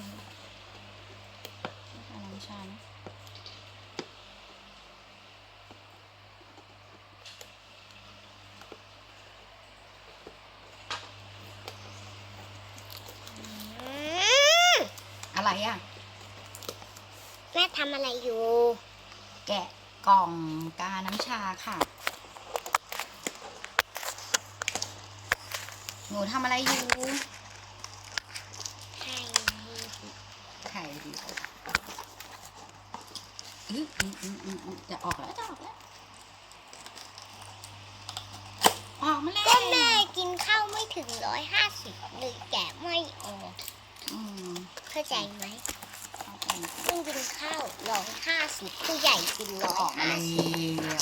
อะอะไรอะ แม่ทำอะไรอยู่ แกะกล่องกาน้ำชาค่ะ หนูทำอะไรอยู่ เดียวอืออืออืออือจะออกแล้วจะออกแล้วออกมาแล้วก็แม่กินข้าวไม่ถึงร้อยห้าสิบเลยแกะไม่ออกอืมเข้าใจไหมเพิ่งกินข้าวร้อยห้าสิบผู้ใหญ่กินร้อยอกมาห้าแล้สิบว